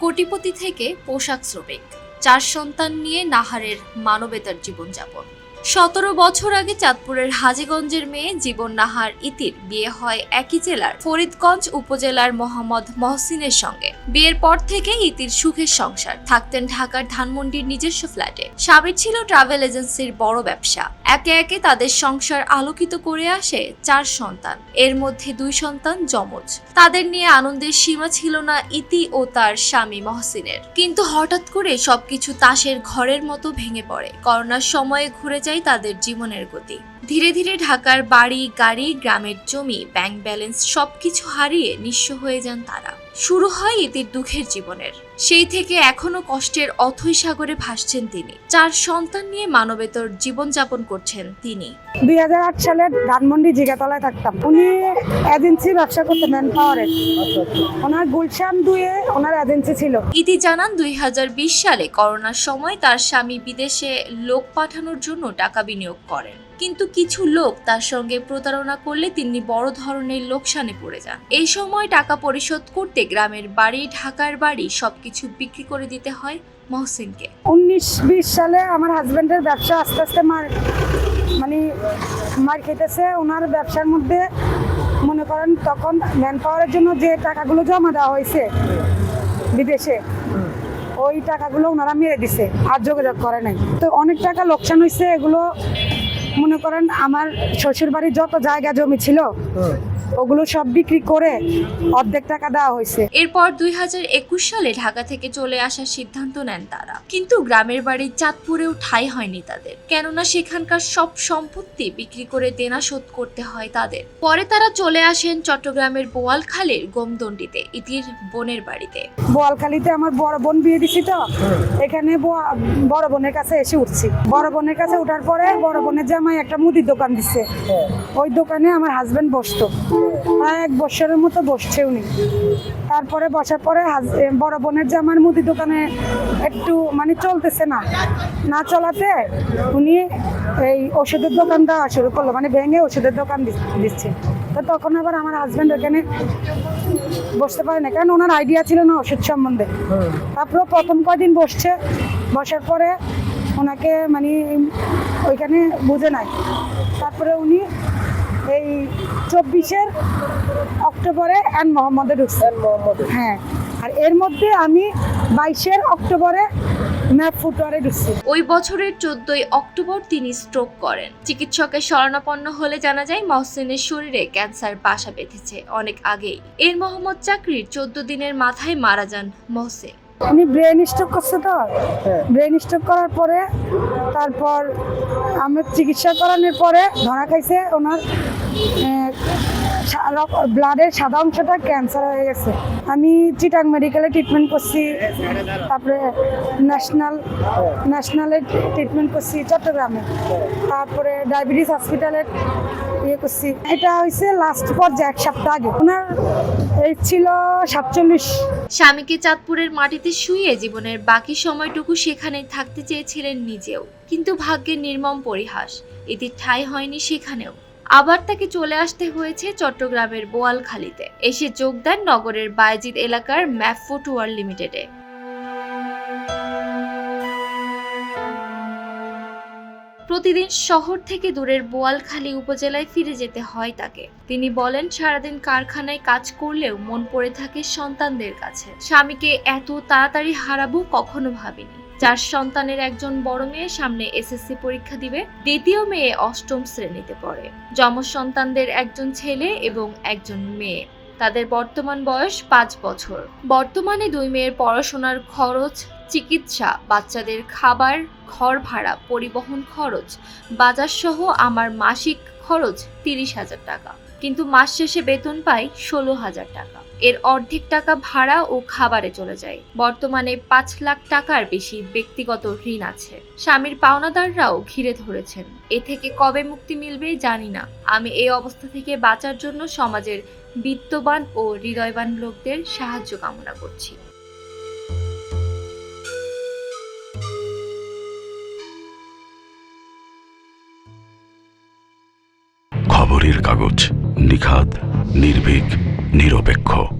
কোটিপতি থেকে পোশাক শ্রমিক চার সন্তান নিয়ে নাহারের মানবেতার জীবনযাপন। সতেরো বছর আগে চাঁদপুরের হাজীগঞ্জের মেয়ে জীবন নাহার ইতির বিয়ে হয় একই জেলার ফরিদগঞ্জ উপজেলার মোহাম্মদ মহসিনের সঙ্গে। বিয়ের পর থেকে ইতির সুখের সংসার। থাকতেন ঢাকার ধানমন্ডির নিজস্ব ফ্ল্যাটে। স্বামীর ছিল ট্রাভেল এজেন্সির বড় ব্যবসা। একে একে তাদের সংসার আলোকিত করে আসে চার সন্তান। এর মধ্যে দুই সন্তান যমজ। তাদের নিয়ে আনন্দের সীমা ছিল না ইতি ও তার স্বামী মহসিনের। কিন্তু হঠাৎ করে সবকিছু তাসের ঘরের মতো ভেঙে পড়ে। করোনার সময়ে ঘুরে যায় তাদের জীবনের গতি। ধীরে ধীরে ঢাকার বাড়ি, গাড়ি, গ্রামের জমি ব্যাংক ব্যালেন্স সবকিছু হারিয়ে নিঃস্ব হয়ে যান তারা। শুরু হয় ইতির দুঃখের জীবনের। সেই থেকে এখনও কষ্টের অথৈ সাগরে ভাসছেন তিনি। চার সন্তান নিয়ে মানবেতর জীবনযাপন করছেন তিনি। দুই হাজার আট সালে ধানমন্ডি জিগাতলায় থাকতাম। উনি এজেন্সি ব্যবসা করতেন ম্যান পাওয়ারের ওনার গুলশান দুয়ে ওনার এজেন্সি ছিল। ইতি জানান দুই হাজার বিশ সালে করোনার সময় তার স্বামী বিদেশে লোক পাঠানোর জন্য টাকা বিনিয়োগ করেন। কিন্তু কিছু লোক তার সঙ্গে প্রতারণা করলে তিনি বড় ধরনের লোকসানে পড়ে যান। এই সময় টাকা পরিশোধ করতে গ্রামের বাড়ি, ঢাকার বাড়ি সবকিছু বিক্রি করে দিতে হয় মহসিনকে। উনিশ বিশ সালে আমার হাজবেন্ডের ব্যবসা আস্তে আস্তে মার মানে মার খেতেছে। ওনার ব্যবসার মধ্যে মনে করেন তখন ম্যান পাওয়ারের জন্য যে টাকাগুলো জমা দেওয়া হয়েছে বিদেশে, ওই টাকাগুলো ওনারা মেরে দিছে, আর যোগাযোগ করে নাই। তো অনেক টাকা লোকসান হয়েছে, এগুলো মনে করেন আমার শ্বশুর বাড়ির যত জায়গা জমি ছিল ওগুলো সব বিক্রি করে অর্ধেক টাকা দেওয়া হয়েছে। এরপর দুই হাজার একুশ সালে ঢাকা থেকে চলে আসার সিদ্ধান্ত নেন তারা। কিন্তু গ্রামের বাড়ির চাঁদপুরেও ঠাঁই হয়নি তাদের। কেননা সেখানকার সব সম্পত্তি বিক্রি করে দেনা শোধ করতে হয় তাদের। পরে তারা চলে আসেন চট্টগ্রামের বোয়ালখালীর গোমদন্ডিতে ইতির বোনের বাড়িতে। বোয়ালখালীতে আমার বড় বোন বিয়ে দিছি তো এখানে বড় বোনের কাছে এসে উঠছি। বড় বোনের কাছে ওঠার পরে বড় বোনের জামাই একটা মুদির দোকান দিচ্ছে ওই দোকানে আমার হাজবেন্ড বসতো। এক বছরের মতো বসছে উনি। তারপরে বসার পরে বড় বোনের জামার মুদি দোকানে একটু মানে চলতেছে না। না চলাতে উনি এই ওষুধের দোকান দেওয়া শুরু করল মানে ভেঙে ওষুধের দোকান দিচ্ছে। তো তখন আবার আমার হাজব্যান্ড ওখানে বসতে পারে না, কারণ ওনার আইডিয়া ছিল না ওষুধ সম্বন্ধে। তারপরে প্রথম কয়দিন বসছে, বসার পরে ওনাকে মানে ওইখানে বুঝে নাই। তারপরে উনি এই চব্বিশের অক্টোবরে অ্যান মোহাম্মদে ঢুকছেন হ্যাঁ আর এর মধ্যে আমি বাইশের অক্টোবরে ম্যাপ ওই বছরের চোদ্দই অক্টোবর তিনি স্ট্রোক করেন। চিকিৎসকের শরণাপন্ন হলে জানা যায় মহসিনের শরীরে ক্যান্সার বাসা বেঁধেছে অনেক আগেই। এর মোহাম্মদ চাকরির চোদ্দ দিনের মাথায় মারা যান মহসিন। উনি ব্রেন স্ট্রোক করছে তো? ব্রেন স্ট্রোক করার পরে তারপর আমি চিকিৎসা করানোর পরে ধরা খাইছে ওনার ব্লাডের সাদা অংশটা ক্যান্সার হয়ে গেছে। আমি চিটাং মেডিকেলে ট্রিটমেন্ট করছি, তারপরে ন্যাশনাল ন্যাশনালে ট্রিটমেন্ট করছি চট্টগ্রামে। তারপরে ডায়াবেটিস হসপিটালে ইয়ে করছি। এটা হয়েছে লাস্ট পর্যায়ে, এক সপ্তাহ আগে। ওনার এই ছিল সাতচল্লিশ। স্বামীকে চাঁদপুরের মাটিতে শুয়ে জীবনের বাকি সময়টুকু সেখানেই থাকতে চেয়েছিলেন নিজেও। কিন্তু ভাগ্যের নির্মম পরিহাস এটি ঠাঁই হয়নি সেখানেও। আবার তাকে চলে আসতে হয়েছে চট্টগ্রামের বোয়ালখালীতে। এসে যোগ দেন নগরের বায়জিদ এলাকার ম্যাপ ফুটওয়ার লিমিটেডে। প্রতিদিন শহর থেকে দূরের বোয়ালখালী উপজেলায় ফিরে যেতে হয় তাকে। তিনি বলেন, সারাদিন কারখানায় কাজ করলেও মন পড়ে থাকে সন্তানদের কাছে। স্বামীকে এত তাড়াতাড়ি হারাবো কখনো ভাবিনি। চার সন্তানের একজন বড় মেয়ে সামনে এসএসসি পরীক্ষা দিবে, দ্বিতীয় মেয়ে অষ্টম শ্রেণীতে পড়ে। যমজ সন্তানদের একজন ছেলে এবং একজন মেয়ে। তাদের বর্তমান বয়স পাঁচ বছর। বর্তমানে দুই মেয়ের পড়াশোনার খরচ, চিকিৎসা, বাচ্চাদের খাবার, ঘর ভাড়া, পরিবহন খরচ বাজার সহ আমার মাসিক খরচ তিরিশ হাজার টাকা। কিন্তু মাস শেষে বেতন পাই ষোলো হাজার টাকা। এর অর্ধেক টাকা ভাড়া ও খাবারে চলে যায়। বর্তমানে পাঁচ লাখ টাকার বেশি ব্যক্তিগত ঋণ আছে। স্বামীর পাওনাদাররাও ঘিরে ধরেছেন। এ থেকে কবে মুক্তি মিলবে জানি না। আমি এই অবস্থা থেকে বাঁচার জন্য সমাজের বিত্তবান ও হৃদয়বান লোকদের সাহায্য কামনা করছি। খবরের কাগজ নিখাদ নির্ভীক নিরপেক্ষ।